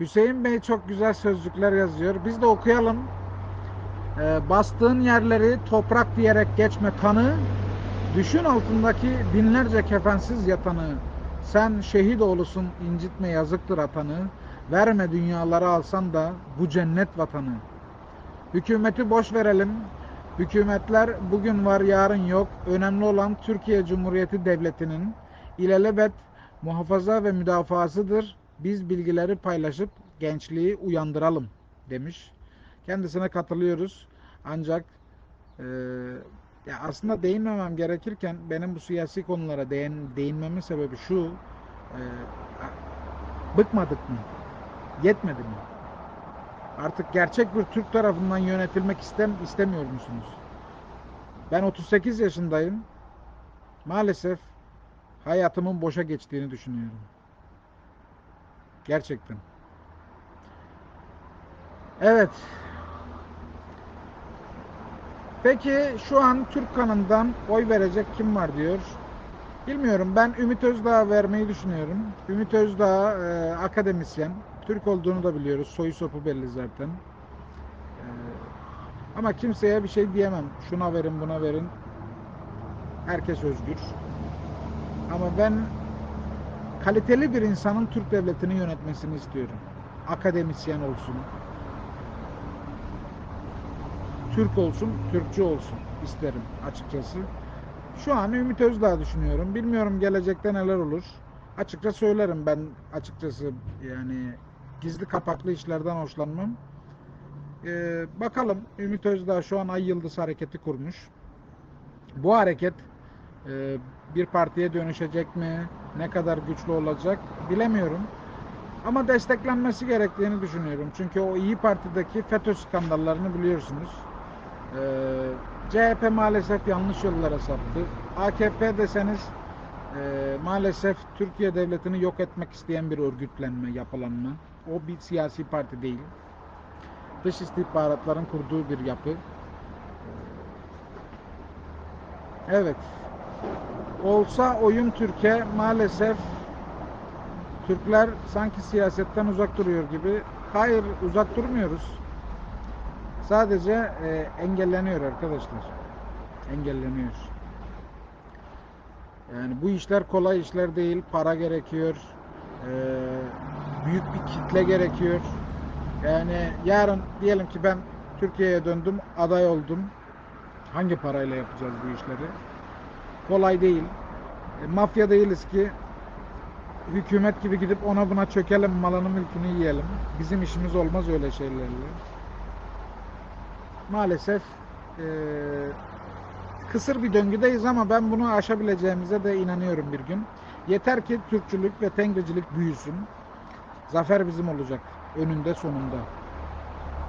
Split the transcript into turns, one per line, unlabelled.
Hüseyin Bey çok güzel sözcükler yazıyor. Biz de okuyalım. Ee, bastığın yerleri toprak diyerek geçme kanı. Düşün altındaki binlerce kefensiz yatanı. Sen şehit oğlusun incitme yazıktır atanı. Verme dünyaları alsan da bu cennet vatanı. Hükümeti boş verelim. Hükümetler bugün var yarın yok. Önemli olan Türkiye Cumhuriyeti Devleti'nin ilelebet muhafaza ve müdafasıdır. Biz bilgileri paylaşıp gençliği uyandıralım demiş. Kendisine katılıyoruz. Ancak eee, ya aslında değinmemem gerekirken benim bu siyasi konulara değin, değinmemin sebebi şu. eee, bıkmadık mı? Yetmedi mi? Artık gerçek bir Türk tarafından yönetilmek istem istemiyor musunuz? Ben 38 yaşındayım. Maalesef hayatımın boşa geçtiğini düşünüyorum. Gerçekten. Evet. Peki şu an Türk kanından oy verecek kim var diyor. Bilmiyorum. Ben Ümit Özdağ vermeyi düşünüyorum. Ümit Özdağ e, akademisyen. Türk olduğunu da biliyoruz. Soyu sopu belli zaten. E, ama kimseye bir şey diyemem. Şuna verin, buna verin. Herkes özgür. Ama ben kaliteli bir insanın Türk devletini yönetmesini istiyorum. Akademisyen olsun. Türk olsun, Türkçü olsun isterim açıkçası. Şu an Ümit Özdağ düşünüyorum. Bilmiyorum gelecekte neler olur. Açıkça söylerim ben açıkçası yani gizli kapaklı işlerden hoşlanmam. Ee, bakalım Ümit Özdağ şu an Ay Yıldız hareketi kurmuş. Bu hareket bir partiye dönüşecek mi? Ne kadar güçlü olacak? Bilemiyorum. Ama desteklenmesi gerektiğini düşünüyorum. Çünkü o İyi Parti'deki FETÖ skandallarını biliyorsunuz. Ee, CHP maalesef yanlış yollara saptı. AKP deseniz e, maalesef Türkiye devletini yok etmek isteyen bir örgütlenme, yapılanma. O bir siyasi parti değil. Dış istihbaratların kurduğu bir yapı. Evet. Olsa oyun Türkiye maalesef Türkler sanki siyasetten uzak duruyor gibi. Hayır uzak durmuyoruz. Sadece e, engelleniyor arkadaşlar. Engelleniyor. Yani bu işler kolay işler değil. Para gerekiyor. E, büyük bir kitle gerekiyor. Yani yarın diyelim ki ben Türkiye'ye döndüm, aday oldum. Hangi parayla yapacağız bu işleri? Kolay değil. E, mafya değiliz ki hükümet gibi gidip ona buna çökelim, malını mülkünü yiyelim. Bizim işimiz olmaz öyle şeylerle maalesef e, kısır bir döngüdeyiz ama ben bunu aşabileceğimize de inanıyorum bir gün. Yeter ki Türkçülük ve Tengricilik büyüsün. Zafer bizim olacak önünde sonunda.